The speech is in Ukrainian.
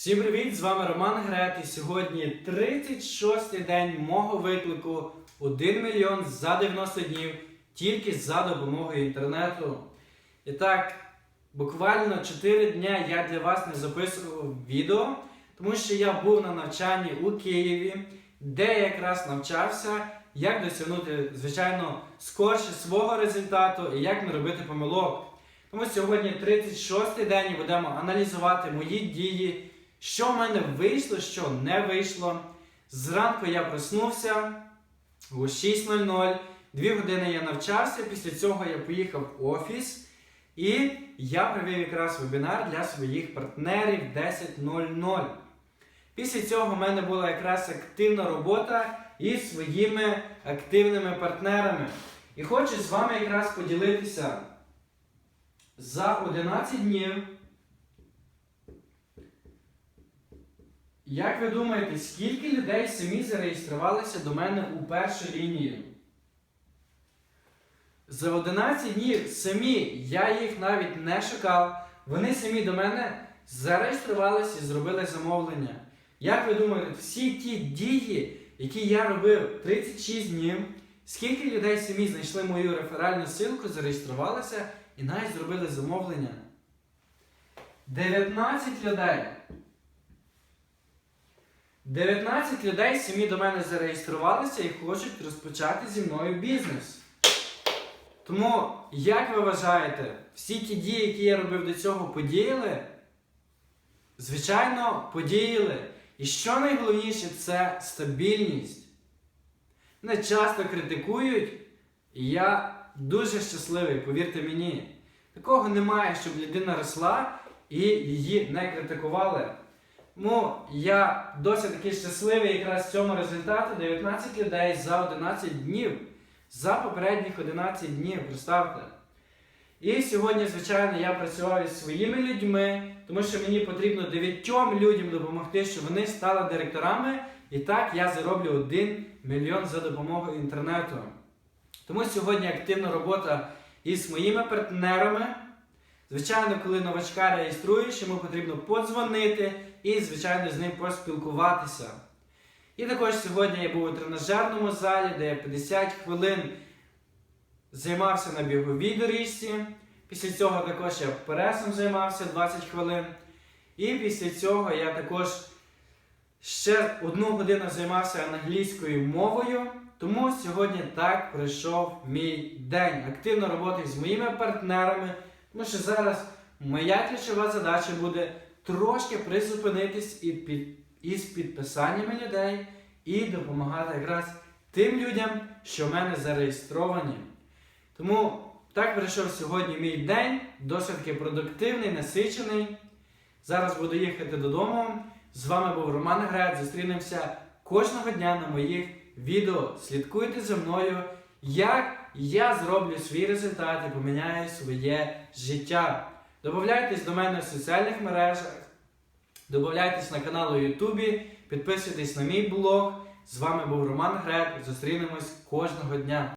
Всім привіт! З вами Роман Грет і сьогодні 36-й день мого виклику 1 мільйон за 90 днів тільки за допомогою інтернету. І так, буквально 4 дня я для вас не записував відео, тому що я був на навчанні у Києві, де я якраз навчався, як досягнути, звичайно, скорше свого результату і як не робити помилок. Тому сьогодні 36-й день і будемо аналізувати мої дії, що в мене вийшло, що не вийшло. Зранку я проснувся о 6.00, 2 години я навчався, після цього я поїхав в офіс і я провів якраз вебінар для своїх партнерів 10.00. Після цього в мене була якраз активна робота із своїми активними партнерами. І хочу з вами якраз поділитися за 11 днів. Як ви думаєте, скільки людей самі зареєструвалися до мене у першу лінію? За 11 днів самі, я їх навіть не шукав, вони самі до мене зареєструвалися і зробили замовлення. Як ви думаєте, всі ті дії, які я робив 36 днів, скільки людей самі знайшли мою реферальну ссылку, зареєструвалися і навіть зробили замовлення? 19 людей. 19 людей самі до мене зареєструвалися і хочуть розпочати зі мною бізнес. Тому, як ви вважаєте, всі ті дії, які я робив до цього, подіяли? Звичайно, подіяли. І що найголовніше, це стабільність. Мене часто критикують, і я дуже щасливий, повірте мені. Такого немає, щоб людина росла і її не критикували. Тому я досить таки щасливий якраз в цьому результату 19 людей за 11 днів. За попередніх 11 днів, представте. І сьогодні, звичайно, я працював із своїми людьми, тому що мені потрібно 9 людям допомогти, щоб вони стали директорами. І так я зароблю 1 мільйон за допомогою інтернету. Тому сьогодні активна робота із моїми партнерами. Звичайно, коли новачка реєструєш, йому потрібно подзвонити і, звичайно, з ним поспілкуватися. І також сьогодні я був у тренажерному залі, де я 50 хвилин займався на біговій доріжці. Після цього також я пресом займався 20 хвилин. І після цього я також ще одну годину займався англійською мовою. Тому сьогодні так пройшов мій день. Активно роботи з моїми партнерами. Тому що зараз моя ключова задача буде трошки призупинитись і під, із підписаннями людей і допомагати якраз тим людям, що в мене зареєстровані. Тому так пройшов сьогодні мій день, досить таки продуктивний, насичений. Зараз буду їхати додому. З вами був Роман Грет. Зустрінемося кожного дня на моїх відео. Слідкуйте за мною, як я зроблю свій результат і поміняю своє життя. Добавляйтесь до мене в соціальних мережах, додайтесь на канал у Ютубі, підписуйтесь на мій блог. З вами був Роман Грек. Зустрінемось кожного дня.